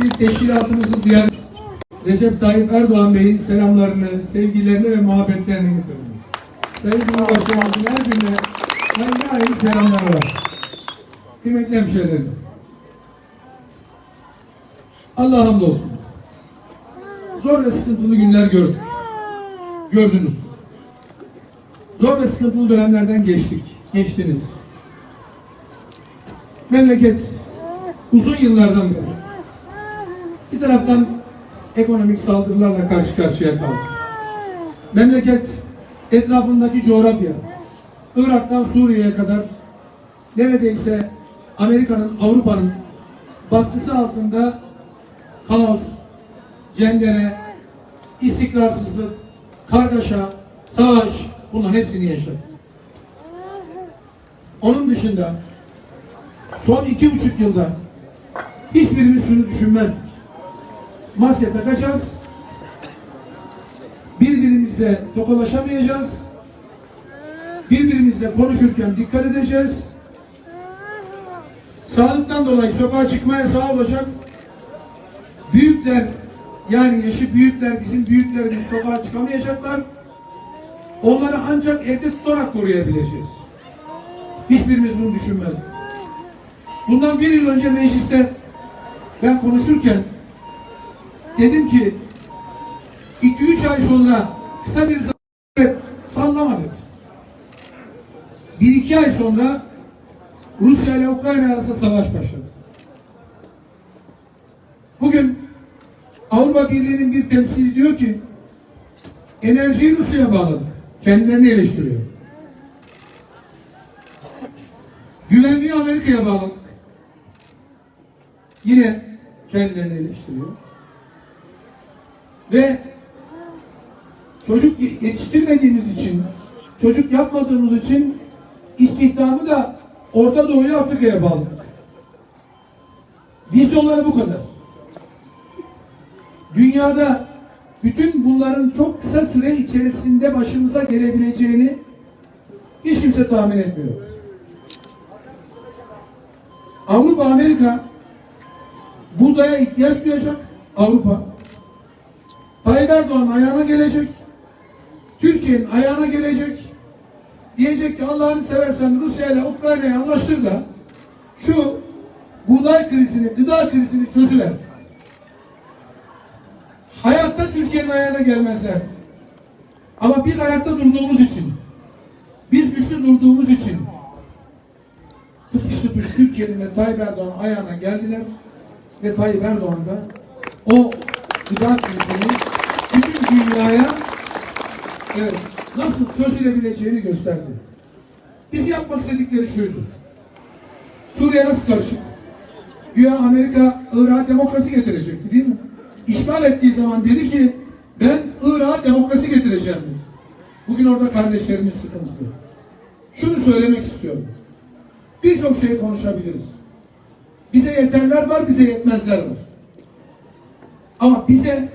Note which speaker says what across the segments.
Speaker 1: bir teşkilatımızı ziyaret Recep Tayyip Erdoğan Bey'in selamlarını, sevgilerini ve muhabbetlerini getirdim. Sayın Cumhurbaşkanımızın her birine ayrı ayrı selamlar var. Kıymetli hemşehrilerim. Allah hamdolsun. Zor ve sıkıntılı günler gördük. Gördünüz. Zor ve sıkıntılı dönemlerden geçtik. Geçtiniz. Memleket uzun yıllardan beri bir taraftan ekonomik saldırılarla karşı karşıya kaldı. Memleket etrafındaki coğrafya, Irak'tan Suriye'ye kadar neredeyse Amerika'nın, Avrupa'nın baskısı altında kaos, cendere, istikrarsızlık, kargaşa, savaş bunların hepsini yaşadı. Onun dışında son iki buçuk yılda hiçbirimiz şunu düşünmezdik. Maske takacağız, birbirimizle tokalaşamayacağız, birbirimizle konuşurken dikkat edeceğiz, sağlıktan dolayı sokağa çıkma yasağı olacak, büyükler yani yaşı büyükler bizim büyüklerimiz sokağa çıkamayacaklar. Onları ancak evde tutarak koruyabileceğiz. Hiçbirimiz bunu düşünmezdik. Bundan bir yıl önce mecliste ben konuşurken dedim ki 2-3 ay sonra kısa bir zaman sallama dedi. Bir iki ay sonra Rusya ile Ukrayna arasında savaş başladı. Bugün Avrupa Birliği'nin bir temsili diyor ki enerjiyi Rusya'ya bağladık. Kendilerini eleştiriyor. Güvenliği Amerika'ya bağladık. Yine kendilerini eleştiriyor. Ve çocuk yetiştirmediğimiz için, çocuk yapmadığımız için istihdamı da Orta Doğu'ya Afrika'ya bağladık. Vizyonları bu kadar. Dünyada bütün bunların çok kısa süre içerisinde başımıza gelebileceğini hiç kimse tahmin etmiyor. Avrupa, Amerika buğdaya ihtiyaç duyacak. Avrupa. Tayyip Erdoğan ayağına gelecek. Türkiye'nin ayağına gelecek. Diyecek ki Allah'ını seversen Rusya ile Ukrayna'yı anlaştır da şu buğday krizini, gıda krizini çözüler. Hayatta Türkiye'nin ayağına gelmezler. Ama biz ayakta durduğumuz için, biz güçlü durduğumuz için tıpış tıpış Türkiye'nin ve Tayyip Erdoğan ayağına geldiler ve Tayyip Erdoğan da o gıda krizini dünyaya evet, nasıl çözülebileceğini gösterdi. Biz yapmak istedikleri şuydu. Suriye nasıl karışık? Güya Amerika Irak'a demokrasi getirecekti değil mi? İşgal ettiği zaman dedi ki ben Irak'a demokrasi getireceğim dedi. Bugün orada kardeşlerimiz sıkıntılı. Şunu söylemek istiyorum. Birçok şey konuşabiliriz. Bize yeterler var, bize yetmezler var. Ama bize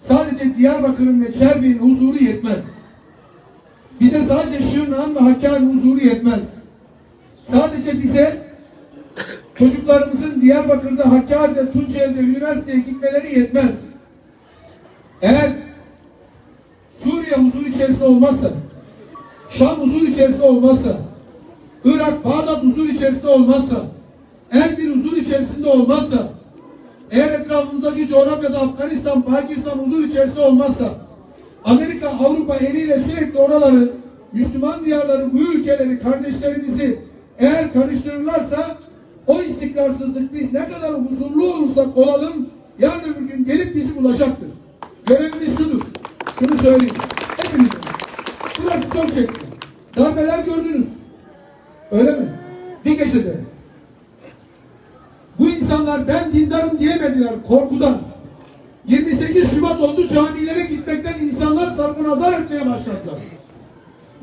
Speaker 1: sadece Diyarbakır'ın ve Çerbi'nin huzuru yetmez. Bize sadece Şırnak'ın ve Hakkari'nin huzuru yetmez. Sadece bize çocuklarımızın Diyarbakır'da, Hakkari'de, Tunceli'de üniversiteye gitmeleri yetmez. Eğer Suriye huzur içerisinde olmazsa, Şam huzur içerisinde olmazsa, Irak, Bağdat huzur içerisinde olmazsa, Erbil huzur içerisinde olmazsa, eğer etrafımızdaki coğrafyada Afganistan, Pakistan huzur içerisinde olmazsa, Amerika, Avrupa eliyle sürekli oraları, Müslüman diyarları, bu ülkeleri, kardeşlerimizi eğer karıştırırlarsa o istikrarsızlık biz ne kadar huzurlu olursak olalım yarın öbür gün gelip bizi bulacaktır. Görevimiz şudur. Şunu söyleyeyim. Hepimiz. Burası çok çekti. Darbeler gördünüz. Öyle mi? Bir gecede. Bu insanlar ben dindarım diyemediler korkudan. 28 Şubat oldu camilere gitmekten insanlar sarkınazar etmeye başladılar.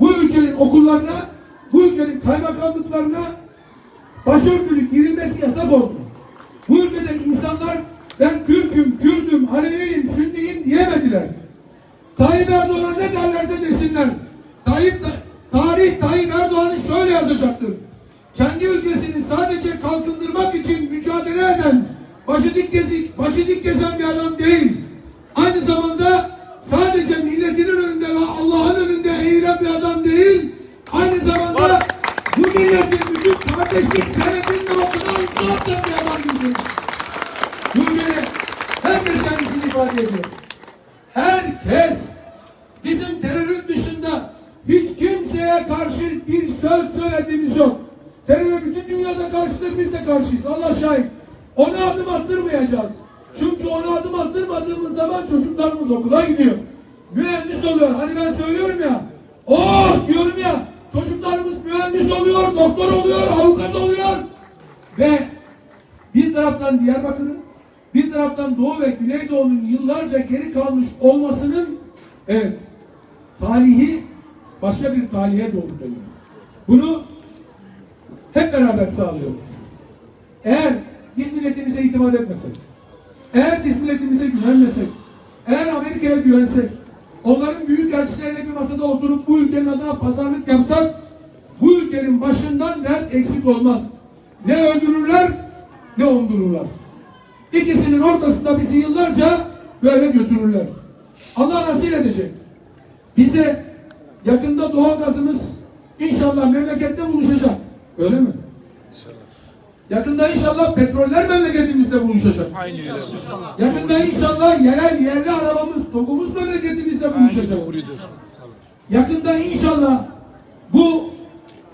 Speaker 1: Bu ülkenin okullarına, bu ülkenin kaymakamlıklarına başörtülük girilmesi yasak oldu. Bu ülkede insanlar ben Türk'üm, Kürd'üm, Aleviyim, Sünniyim diyemediler. Tayyip Erdoğan'a ne derlerse desinler. Tayyip, tarih Tayyip Erdoğan'ı şöyle yazacaktır. Kendi ülkesini sadece kalkındırmak için mücadele eden başı dik gezik, başı dik gezen bir adam değil. Aynı zamanda sadece milletinin önünde ve Allah'ın önünde eğilen bir adam değil. Aynı zamanda bu milletin bütün kardeşlik senedinin altına imza atan bir adam değil. Bu ülkede herkes kendisini ifade ediyor. Herkes bizim terörün dışında hiç kimseye karşı bir söz söylediğimiz yok. Karşıyız. Allah şahit. Ona adım attırmayacağız. Çünkü ona adım attırmadığımız zaman çocuklarımız okula gidiyor. Mühendis oluyor. Hani ben söylüyorum ya. Oh diyorum ya. Çocuklarımız mühendis oluyor, doktor oluyor, avukat oluyor. Ve bir taraftan Diyarbakır'ın, bir taraftan Doğu ve Güneydoğu'nun yıllarca geri kalmış olmasının evet talihi başka bir talihe doğru dönüyor. Bunu hep beraber sağlıyoruz. Eğer biz milletimize itimat etmesek, eğer biz milletimize güvenmesek, eğer Amerika'ya güvensek, onların büyük elçileriyle bir masada oturup bu ülkenin adına pazarlık yapsak, bu ülkenin başından dert eksik olmaz. Ne öldürürler, ne ondururlar. İkisinin ortasında bizi yıllarca böyle götürürler. Allah nasip edecek. Bize yakında doğal gazımız inşallah memlekette buluşacak. Öyle mi? Yakında inşallah petroller memleketimizde buluşacak.
Speaker 2: Aynı öyle.
Speaker 1: Yakında inşallah yerel yerli arabamız, tokumuz memleketimizde buluşacak. Yakında inşallah bu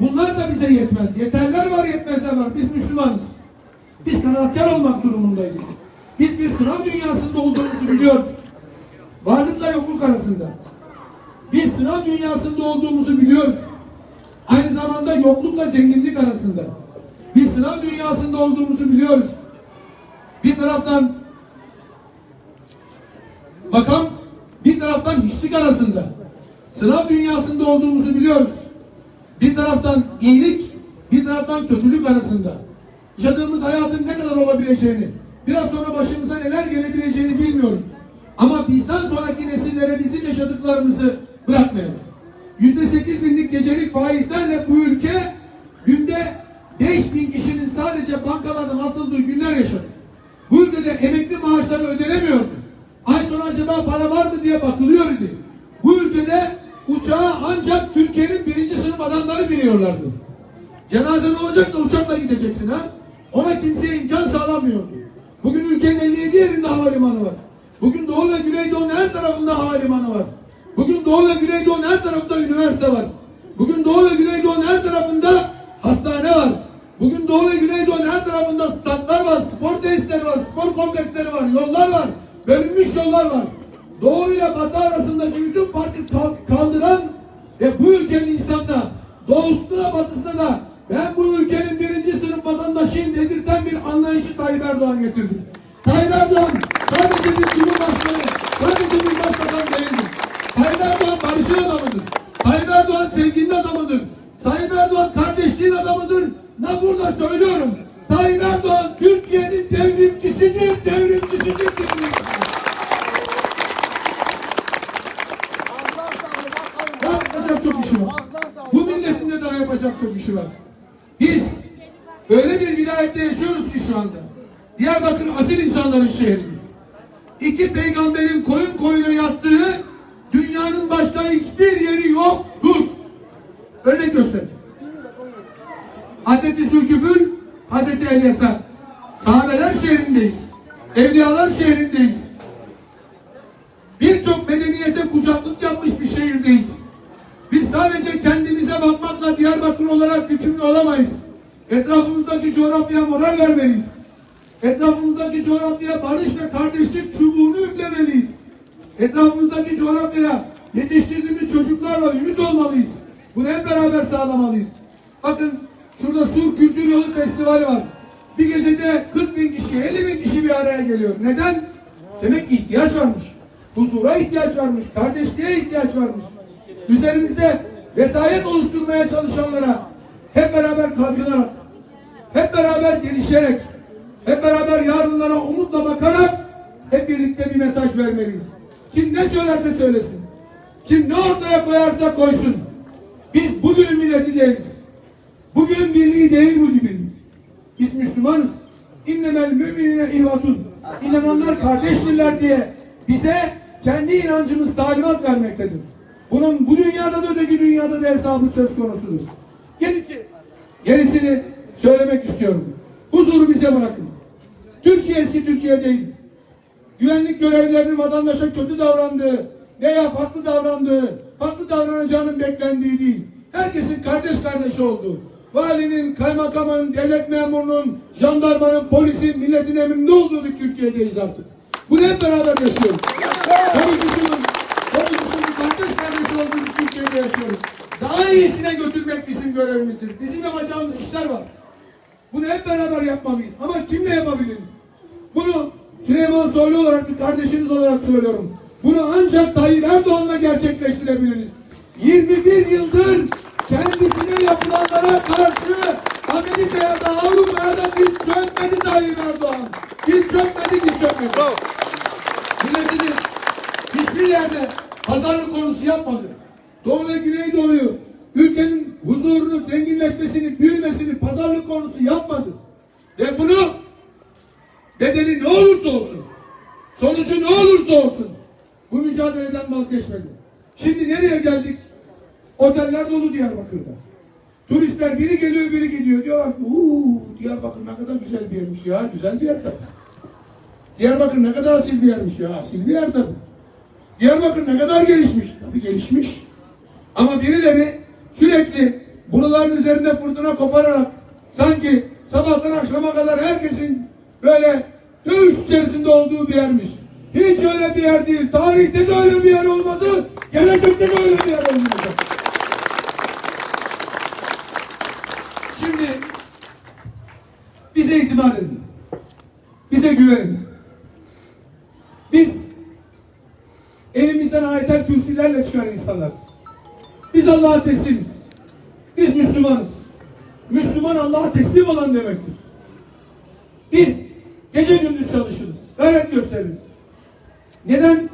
Speaker 1: bunlar da bize yetmez. Yeterler var yetmezler var. Biz Müslümanız. Biz kanaatkar olmak durumundayız. Biz bir sınav dünyasında olduğumuzu biliyoruz. Varlıkla yokluk arasında. Biz sınav dünyasında olduğumuzu biliyoruz. Aynı zamanda yoklukla zenginlik arasında. Biz sınav dünyasında olduğumuzu biliyoruz. Bir taraftan makam, bir taraftan hiçlik arasında. Sınav dünyasında olduğumuzu biliyoruz. Bir taraftan iyilik, bir taraftan kötülük arasında. Yaşadığımız hayatın ne kadar olabileceğini, biraz sonra başımıza neler gelebileceğini bilmiyoruz. Ama bizden sonraki nesillere bizim yaşadıklarımızı bırakmayalım. Yüzde sekiz binlik gecelik faizlerle bu ülke günde beş bin kişinin sadece bankalardan atıldığı günler yaşadı. Bu ülkede emekli maaşları ödenemiyordu. Ay sonu acaba para var mı diye bakılıyordu. Bu ülkede uçağa ancak Türkiye'nin birinci sınıf adamları biniyorlardı. Cenazen olacak da uçakla gideceksin ha. Ona kimseye imkan sağlamıyordu. Bugün ülkenin 57 yerinde havalimanı var. Bugün Doğu ve Güneydoğu'nun her tarafında havalimanı var. Bugün Doğu ve Güneydoğu'nun her tarafında üniversite var. Bugün Doğu ve Güneydoğu'nun her tarafında hastane var. Bugün Doğu ve Güneydoğu'nun her tarafında statlar var, spor tesisleri var, spor kompleksleri var, yollar var, bölünmüş yollar var. Doğu ile Batı arasındaki bütün farkı kal- kaldıran ve bu ülkenin insanına doğusuna batısına da ben bu ülkenin birinci sınıf vatandaşıyım dedirten bir anlayışı Tayyip Erdoğan getirdi. Tayyip Erdoğan sadece bir cumhurbaşkanı, sadece bir başbakan değildir. Tayyip Erdoğan barışın adamıdır. Tayyip Erdoğan sevginin adamıdır. Tayyip Erdoğan Ne burada söylüyorum. Tayyip Erdoğan Türkiye'nin devrimcisidir, devrimcisidir. devrimcisidir. Yapacak çok işi var. Bu milletin de daha yapacak çok işi var. Biz öyle bir vilayette yaşıyoruz ki şu anda. Diyarbakır asil insanların şehridir. İki peygamberin koyun koyuna yattığı dünyanın başka hiçbir yeri yoktur. Örnek göstereyim. Hazreti Zülküfül, Hazreti Elyasar. Sahabeler şehrindeyiz. Evliyalar şehrindeyiz. Birçok medeniyete kucaklık yapmış bir şehirdeyiz. Biz sadece kendimize bakmakla Diyarbakır olarak yükümlü olamayız. Etrafımızdaki coğrafyaya moral vermeliyiz. Etrafımızdaki coğrafyaya barış ve kardeşlik çubuğunu üflemeliyiz. Etrafımızdaki coğrafyaya yetiştirdiğimiz çocuklarla ümit olmalıyız. Bunu hep beraber sağlamalıyız. Bakın şurada Sur Kültür Yolu Festivali var. Bir gecede 40 bin kişi, 50 bin kişi bir araya geliyor. Neden? Demek ki ihtiyaç varmış. Huzura ihtiyaç varmış. Kardeşliğe ihtiyaç varmış. Üzerimizde vesayet oluşturmaya çalışanlara hep beraber kalkınarak, hep beraber gelişerek, hep beraber yarınlara umutla bakarak hep birlikte bir mesaj vermeliyiz. Kim ne söylerse söylesin. Kim ne ortaya koyarsa koysun. Biz bugünün milleti değiliz. Bugünün birliği değil bu birlik. Biz Müslümanız. innemel müminine ihvatun. İnananlar kardeştirler diye bize kendi inancımız talimat vermektedir. Bunun bu dünyada da öteki dünyada da hesabı söz konusudur. Gerisi, gerisini söylemek istiyorum. Huzuru bize bırakın. Türkiye eski Türkiye değil. Güvenlik görevlilerinin vatandaşa kötü davrandığı veya farklı davrandığı, farklı davranacağının beklendiği değil. Herkesin kardeş kardeş olduğu, valinin, kaymakamın, devlet memurunun, jandarmanın, polisin, milletin emrinde olduğu bir Türkiye'deyiz artık. Bunu hep beraber yaşıyoruz. Komşusunun, komşusunun kardeş kardeş olduğu bir Türkiye'de yaşıyoruz. Daha iyisine götürmek bizim görevimizdir. Bizim yapacağımız işler var. Bunu hep beraber yapmalıyız. Ama kimle yapabiliriz? Bunu Süleyman Soylu olarak bir kardeşiniz olarak söylüyorum. Bunu ancak Tayyip Erdoğan'la gerçekleştirebiliriz. 21 yıldır kendisine yapılanlara karşı Amerika'ya da Avrupa'ya da diz çökmedi Tayyip Erdoğan. Diz çökmedi, diz çökmedi. Milletini hiçbir yerde pazarlık konusu yapmadı. Doğu ve Güneydoğu'yu ülkenin huzurunu, zenginleşmesini, büyümesini pazarlık konusu yapmadı. Ve bunu bedeli ne olursa olsun, sonucu ne olursa olsun bu mücadeleden vazgeçmedi. Şimdi nereye geldik? Oteller dolu Diyarbakır'da. Turistler biri geliyor biri gidiyor. Diyorlar ki uuu Diyarbakır ne kadar güzel bir yermiş ya. Güzel bir yer tabii. Diyarbakır ne kadar asil bir yermiş ya. Asil bir yer tabii. Diyarbakır ne kadar gelişmiş. Tabii gelişmiş. Ama birileri sürekli buraların üzerinde fırtına kopararak sanki sabahtan akşama kadar herkesin böyle dövüş içerisinde olduğu bir yermiş. Hiç öyle bir yer değil. Tarihte de öyle bir yer olmadı. Gelecekte de öyle bir yer olmayacak. Şimdi edin. Bize güvenin. Biz elimizden ayetel kürsülerle çıkan insanlarız. Biz Allah'a teslimiz. Biz Müslümanız. Müslüman Allah'a teslim olan demektir. Biz gece gündüz çalışırız. Gayret gösteririz. Neden?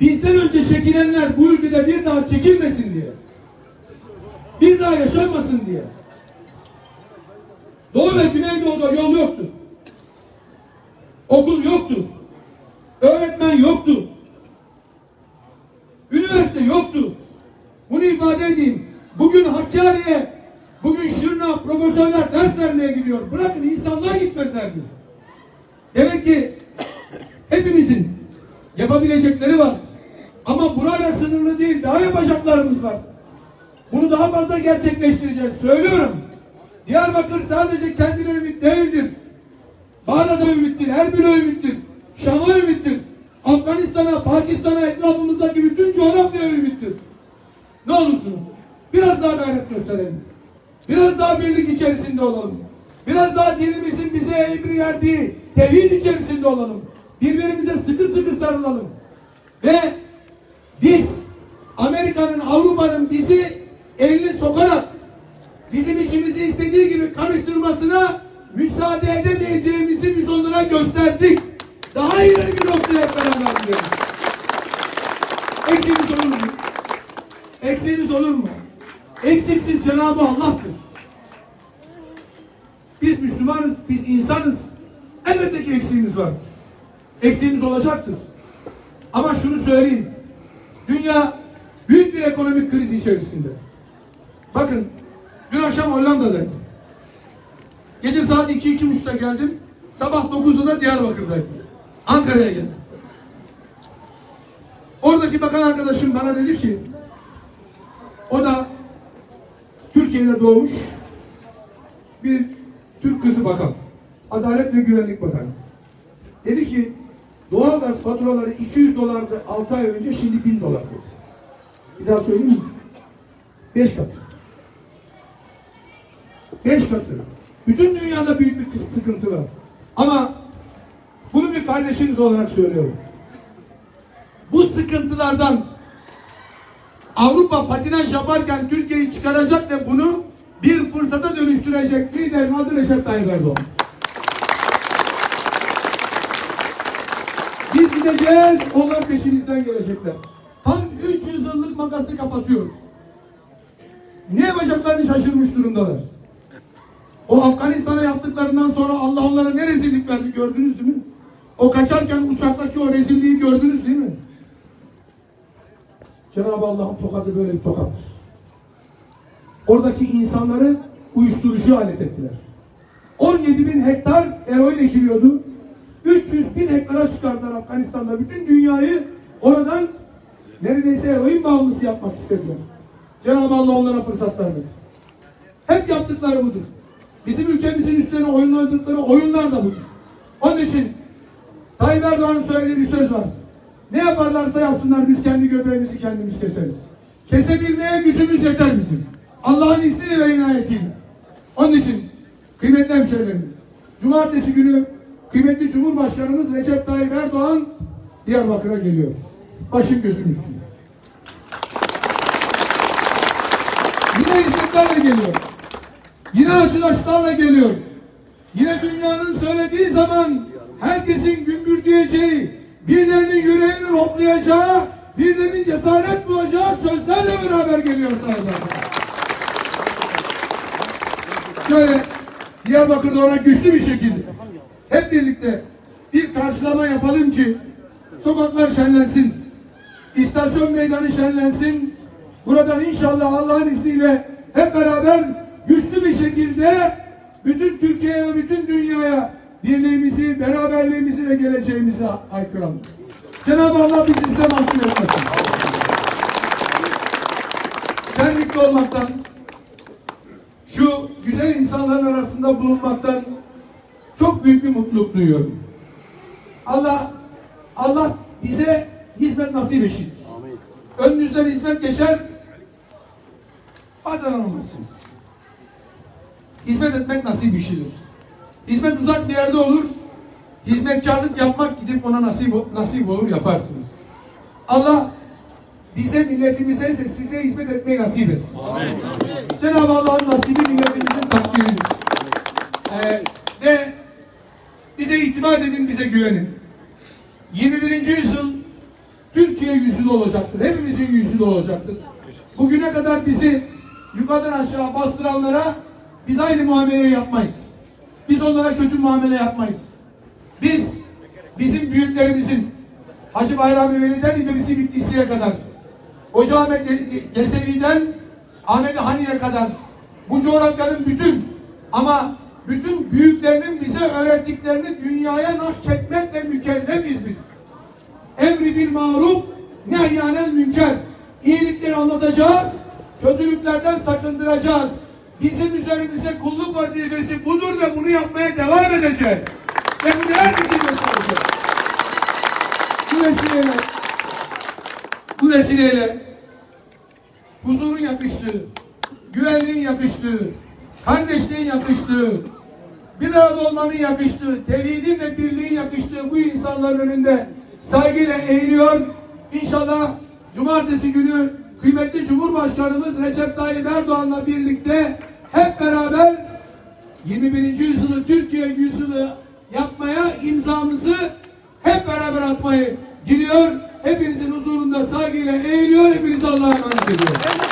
Speaker 1: Bizden önce çekilenler bu ülkede bir daha çekilmesin diye. Bir daha yaşanmasın diye. Doğu ve Güneydoğu'da yol yoktu. Okul yoktu. Öğretmen yoktu. Üniversite yoktu. Bunu ifade edeyim. Bugün Hakkari'ye, bugün Şırna profesörler ders vermeye gidiyor. Bırakın insanlar gitmezlerdi. Demek ki hepimizin yapabilecekleri var. Ama burayla sınırlı değil, daha yapacaklarımız var. Bunu daha fazla gerçekleştireceğiz. Söylüyorum. Diyarbakır sadece kendine ümit değildir. Bağdat'a ümittir, Erbil'e ümittir, Şam'a ümittir. Afganistan'a, Pakistan'a, etrafımızdaki bütün coğrafyaya ümittir. Ne olursunuz? Biraz daha gayret gösterelim. Biraz daha birlik içerisinde olalım. Biraz daha dinimizin bize emri verdiği tevhid içerisinde olalım. Birbirimize sıkı sıkı sarılalım. Ve biz Amerika'nın, Avrupa'nın bizi elini sokarak bizim içimizi istediği gibi karıştırmasına müsaade edemeyeceğimizi biz onlara gösterdik. Daha ileri bir noktaya beraber gidelim. Eksiğimiz olur mu? Eksiğimiz olur mu? Eksiksiz Cenab-ı Allah'tır. Biz Müslümanız, biz insanız. Elbette ki eksiğimiz var. Eksiğimiz olacaktır. Ama şunu söyleyeyim. Dünya büyük bir ekonomik kriz içerisinde. Bakın dün akşam Hollanda'daydım. Gece saat 2-2.30'da geldim. Sabah 9'da da Diyarbakır'daydım. Ankara'ya geldim. Oradaki bakan arkadaşım bana dedi ki o da Türkiye'de doğmuş bir Türk kızı bakan. Adalet ve Güvenlik Bakanı. Dedi ki doğalgaz faturaları 200 dolardı 6 ay önce şimdi 1000 dolar. Bir daha söyleyeyim mi? 5 katı. 5 katı. Bütün dünyada büyük bir sıkıntı var. Ama bunu bir kardeşiniz olarak söylüyorum. Bu sıkıntılardan Avrupa patinaj yaparken Türkiye'yi çıkaracak ve bunu bir fırsata dönüştürecek liderin adı Recep Tayyip Erdoğan. Biz gideceğiz, onlar peşimizden gelecekler. Tam 300 yıllık makası kapatıyoruz. Ne yapacaklarını şaşırmış durumdalar. O Afganistan'a yaptıklarından sonra Allah onlara ne rezillik verdi gördünüz mü? O kaçarken uçaktaki o rezilliği gördünüz değil mi? Cenab-ı Allah'ın tokadı böyle bir tokattır. Oradaki insanları uyuşturucu alet ettiler. 17 bin hektar eroin ekiliyordu. 300 bin hektara çıkardılar Afganistan'da. Bütün dünyayı oradan neredeyse eroin bağımlısı yapmak istediler. Cenab-ı Allah onlara fırsat vermedi. Hep yaptıkları budur. Bizim ülkemizin üstüne oynadıkları oyunlar da budur. Onun için Tayyip Erdoğan'ın söylediği bir söz var. Ne yaparlarsa yapsınlar biz kendi göbeğimizi kendimiz keseriz. Kesebilmeye gücümüz yeter bizim. Allah'ın izniyle ve inayetiyle. Onun için kıymetli hemşehrilerim, Cumartesi günü kıymetli Cumhurbaşkanımız Recep Tayyip Erdoğan Diyarbakır'a geliyor. Başım gözüm üstünde. Yine hizmetlerle geliyor. Yine açılaşlarla geliyor. Yine dünyanın söylediği zaman herkesin gümbür diyeceği, birilerinin yüreğinin hoplayacağı, birilerinin cesaret bulacağı sözlerle beraber geliyor Erdoğan. Şöyle Diyarbakır'da ona güçlü bir şekilde hep birlikte bir karşılama yapalım ki sokaklar şenlensin. İstasyon meydanı şenlensin. Buradan inşallah Allah'ın izniyle hep beraber güçlü bir şekilde bütün Türkiye'ye ve bütün dünyaya birliğimizi, beraberliğimizi ve geleceğimizi aykıralım. Cenab-ı Allah bizi size mahkum etmesin. Şenlikte olmaktan, şu güzel insanların arasında bulunmaktan çok büyük bir mutluluk duyuyorum. Allah Allah bize hizmet nasip etsin. Önünüzden hizmet geçer. Bazen olmazsınız. Hizmet etmek nasip işidir. Hizmet uzak bir yerde olur. Hizmetkarlık yapmak gidip ona nasip, nasip olur yaparsınız. Allah bize milletimize size hizmet etmeyi nasip etsin. Cenab-ı Allah'ın nasibi milletimizin takdiridir. Ee, ve bize itimat edin, bize güvenin. 21. yüzyıl Türkiye yüzyılı olacaktır. Hepimizin yüzyılı olacaktır. Bugüne kadar bizi yukarıdan aşağı bastıranlara biz aynı muameleyi yapmayız. Biz onlara kötü muamele yapmayız. Biz bizim büyüklerimizin Hacı Bayram Veli'den İdrisi Bitlisi'ye kadar Hoca Ahmet Yesevi'den Ahmet Hani'ye kadar bu coğrafyanın bütün ama bütün büyüklerinin bize öğrettiklerini dünyaya nakşetmekle mükellefiz biz. Emri bil maruf, nehyanen münker. İyilikleri anlatacağız, kötülüklerden sakındıracağız. Bizim üzerimize kulluk vazifesi budur ve bunu yapmaya devam edeceğiz. Ve bunu herkese göstereceğiz. Bu vesileyle, bu vesileyle huzurun yakıştığı, güvenliğin yakıştığı, kardeşliğin yakıştığı, bir arada olmanın yakıştığı, tevhidin ve birliğin yakıştığı bu insanların önünde saygıyla eğiliyor. İnşallah cumartesi günü kıymetli Cumhurbaşkanımız Recep Tayyip Erdoğan'la birlikte hep beraber 21. yüzyılı Türkiye yüzyılı yapmaya imzamızı hep beraber atmayı diliyor. Hepinizin huzurunda saygıyla eğiliyor. Hepinizi Allah'a emanet ediyorum.